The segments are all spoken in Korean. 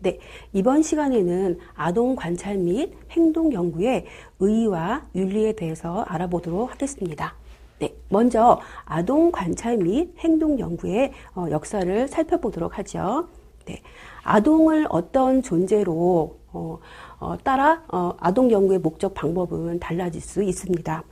네, 이번 시간에는 아동 관찰 및 행동 연구의 의의와 윤리에 대해서 알아보도록 하겠습니다. 네, 먼저 아동 관찰 및 행동 연구의 어, 역사를 살펴보도록 하죠. 네, 아동을 어떤 존재로 어, 어, 따라 어, 아동 연구의 목적 방법은 달라질 수 있습니다.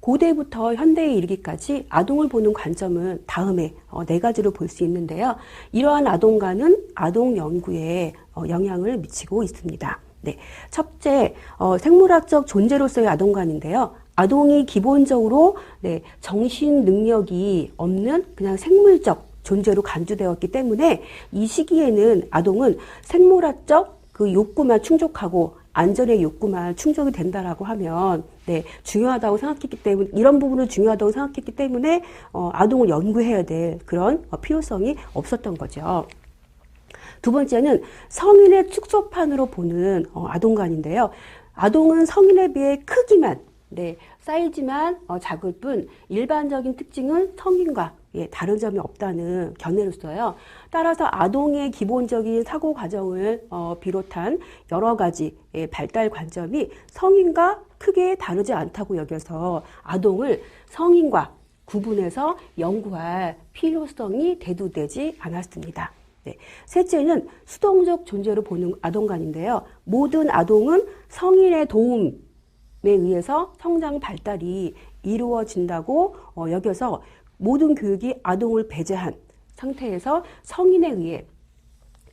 고대부터 현대에 이르기까지 아동을 보는 관점은 다음에 어, 네 가지로 볼 수 있는데요. 이러한 아동과는 아동 연구에 어, 영향을 미치고 있습니다. 네, 첫째 어, 생물학적 존재로서의 아동관인데요. 아동이 기본적으로 네, 정신 능력이 없는 그냥 생물적 존재로 간주되었기 때문에 이 시기에는 아동은 생물학적 그 욕구만 충족하고 안전의 욕구만 충족이 된다라고 하면 네, 중요하다고 생각했기 때문에 이런 부분을 중요하다고 생각했기 때문에 어, 아동을 연구해야 될 그런 어, 필요성이 없었던 거죠. 두 번째는 성인의 축소판으로 보는 어, 아동관인데요. 아동은 성인에 비해 크기만 네, 사이즈만 어, 작을 뿐 일반적인 특징은 성인과 예, 다른 점이 없다는 견해로서요. 따라서 아동의 기본적인 사고 과정을 어, 비롯한 여러 가지 예, 발달 관점이 성인과 크게 다르지 않다고 여겨서 아동을 성인과 구분해서 연구할 필요성이 대두되지 않았습니다. 네. 셋째는 수동적 존재로 보는 아동관인데요. 모든 아동은 성인의 도움에 의해서 성장 발달이 이루어진다고 어, 여겨서 모든 교육이 아동을 배제한 상태에서 성인에 의해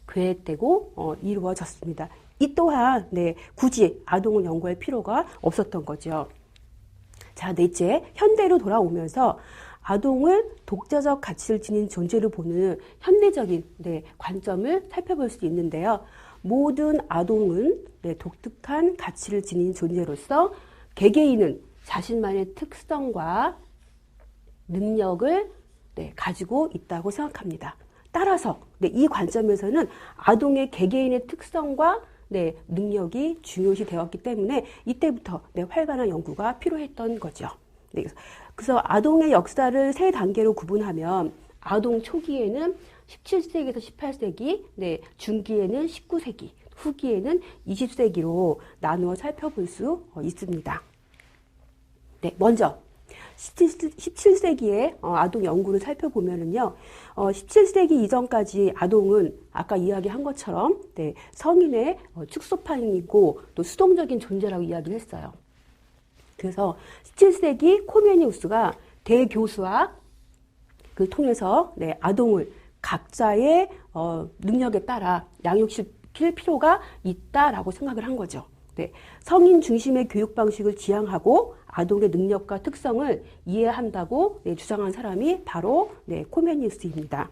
계획되고 어, 이루어졌습니다. 이 또한 네, 굳이 아동을 연구할 필요가 없었던 거죠. 자, 넷째, 현대로 돌아오면서 아동을 독자적 가치를 지닌 존재로 보는 현대적인 네, 관점을 살펴볼 수 있는데요. 모든 아동은 네, 독특한 가치를 지닌 존재로서 개개인은 자신만의 특성과 능력을 네, 가지고 있다고 생각합니다. 따라서 네, 이 관점에서는 아동의 개개인의 특성과 네, 능력이 중요시 되었기 때문에 이때부터 네, 활발한 연구가 필요했던 거죠. 네, 그래서 아동의 역사를 세 단계로 구분하면 아동 초기에는 17세기에서 18세기, 네, 중기에는 19세기, 후기에는 20세기로 나누어 살펴볼 수 어, 있습니다. 네, 먼저 17, 세기의 어, 아동 연구를 살펴보면은요, 17세기 어, 이전까지 아동은 아까 이야기한 것처럼 네, 성인의 어, 축소판이고 또 수동적인 존재라고 이야기를 했어요. 그래서 17세기 코메니우스가 대교수와 그 통해서 네, 아동을 각자의 능력에 따라 양육시킬 필요가 있다라고 생각을 한 거죠. 네, 성인 중심의 교육 방식을 지향하고 아동의 능력과 특성을 이해한다고 네, 주장한 사람이 바로 네, 코메니우스입니다.